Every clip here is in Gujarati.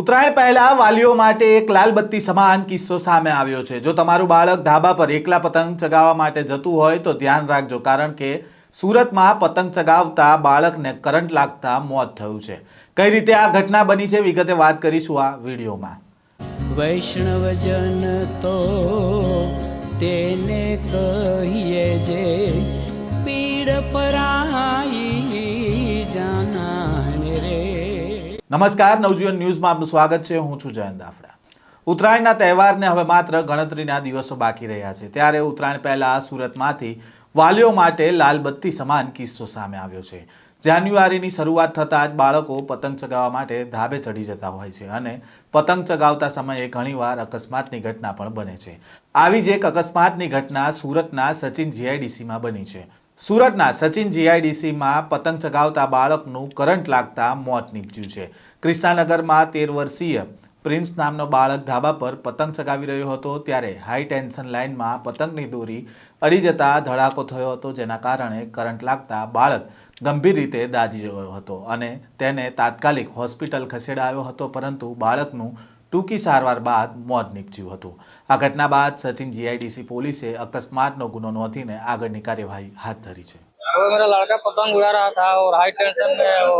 ઉત્તરાયણ પહેલા વાલીઓ માટે એક લાલબત્તી સમાન કિસ્સો સામે આવ્યો છે. જો તમારું બાળક ધાબા પર એકલા પતંગ ચગાવવા માટે જતું હોય તો ધ્યાન રાખજો, કારણ કે સુરતમાં પતંગ ચગાવતા બાળકને કરંટ લાગતા મોત થયું છે. કઈ રીતે આ ઘટના બની છે વિગતે વાત કરીશું આ વિડીયોમાં. વૈષ્ણવજન તો તેને કહીએ જે પીડ પરાઈ નમસ્કાર, નવજીવન ન્યૂઝમાં આપનું સ્વાગત છે. હું છું જયંત દાફડા ઉત્તરાયણના તહેવારને હવે માત્ર ગણતરીના દિવસો બાકી રહ્યા છે. ત્યારે ઉત્તરાયણ પહેલા સુરતમાંથી વાલીઓ માટે લાલબત્તી સમાન કિસ્સો સામે આવ્યો છે. જાન્યુઆરીની શરૂઆત થતાં જ બાળકો પતંગ ચગાવવા માટે ધાબે ચડી જતા હોય છે અને પતંગ ચગાવતા સમયે ઘણીવાર અકસ્માતની ઘટના પણ બને છે. આવી જ એક અકસ્માતની ઘટના સુરતના સચિન જીઆઈડીસીમાં બની છે. સુરતના સચિન જીઆઈડીસીમાં પતંગ ચગાવતા બાળકનું કરંટ લાગતા મોત નીપજ્યું છે. કૃષ્ણાનગરમાં તેર વર્ષીય પ્રિન્સ નામનો બાળક ધાબા પર પતંગ ચગાવી રહ્યો હતો ત્યારે હાઈ ટેન્શન લાઇનમાં પતંગની દોરી અડી જતા ધડાકો થયો હતો જેના કારણે કરંટ લાગતા બાળક ગંભીર રીતે દાઝી ગયો હતો અને તેને તાત્કાલિક હોસ્પિટલ ખસેડાયો હતો પરંતુ બાળકનું ટૂંકી સારવાર બાદ મોત નીપજ્યું હતું આ ઘટના બાદ સચિન જીઆઈડીસી પોલીસે અકસ્માતનો ગુનો નોંધીને આગળની કાર્યવાહી હાથ ધરી છે वो मेरा लड़का पतंग उड़ा रहा था और हाई टेंशन में वो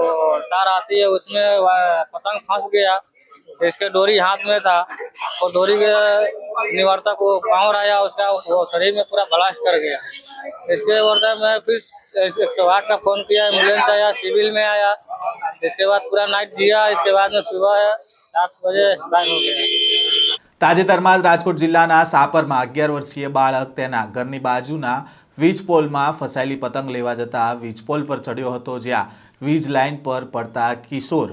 तार आती है उसमें वा- पतंग फंस गया इसके डोरी हाथ में था और डोरी के निवारता को पाँव आया उसका वो शरीर में पूरा ब्लास्ट कर गया इसके वर्धा में फिर एक सौ आठ का फोन किया एम्बुलेंस आया सिविल में आया इसके बाद पूरा नाइट दिया इसके बाद में सुबह તાજેતરમાં રાજકોટ જિલ્લાના સાપરમાં અગિયાર વર્ષીય બાળક તેના ઘરની બાજુના વીજ પોલમાં ફસાયેલી પતંગ લેવા જતા વીજ પોલ પર ચડ્યો હતો, જ્યાં વીજ લાઇન પર પડતા કિશોર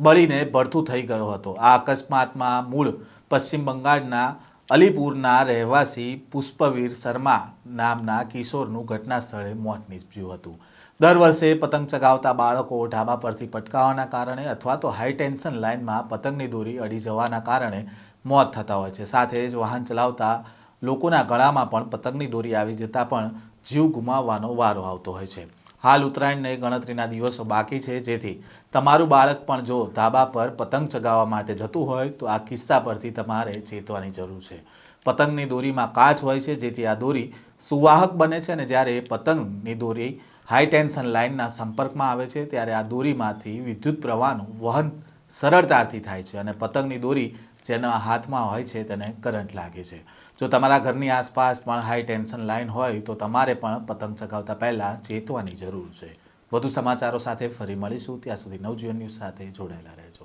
બળીને ભડથું થઈ ગયો હતો. આ અકસ્માતમાં મૂળ પશ્ચિમ બંગાળના અલીપુરના રહેવાસી પુષ્પવીર શર્મા નામના કિશોરનું ઘટના સ્થળે મોત નીપજ્યું હતું. દર વર્ષે પતંગ ચગાવતા બાળકો ઢાબા પરથી પટકાવાના કારણે અથવા તો હાઈ ટેન્શન લાઇનમાં પતંગની દોરી અડી જવાના કારણે મોત થતા હોય છે. સાથે જ વાહન ચલાવતા લોકોના ગળામાં પણ પતંગની દોરી આવી જતાં પણ જીવ ગુમાવવાનો વારો આવતો હોય છે. હાલ ઉત્તરાયણને ગણતરીના દિવસો બાકી છે. જેથી તમારું બાળક પણ જો ધાબા પર પતંગ ચગાવવા માટે જતું હોય, તો આ કિસ્સા પરથી તમારે ચેતવાની જરૂર છે. પતંગની દોરીમાં કાચ હોય છે, જેથી આ દોરી સુવાહક બને છે અને જ્યારે પતંગની દોરી હાઈ ટેન્શન લાઇનના સંપર્કમાં આવે છે, ત્યારે આ દોરીમાંથી વિદ્યુત પ્રવાહનું વહન સરળતાથી થાય છે અને પતંગની દોરી જેના હાથમાં હોય છે તેને કરંટ લાગે છે. જો તમારા ઘરની આસપાસ પણ હાઈ ટેન્શન લાઇન હોય, તો તમારે પણ પતંગ ચગાવતા પહેલાં ચેતવાની જરૂર છે. વધુ સમાચારો સાથે ફરી મળીશું. ત્યાં સુધી નવજીવન ન્યૂઝ સાથે જોડાયેલા રહેજો.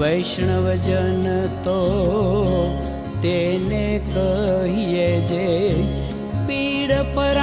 વૈષ્ણવજન તો તેને કહીએ જે, પીડ પર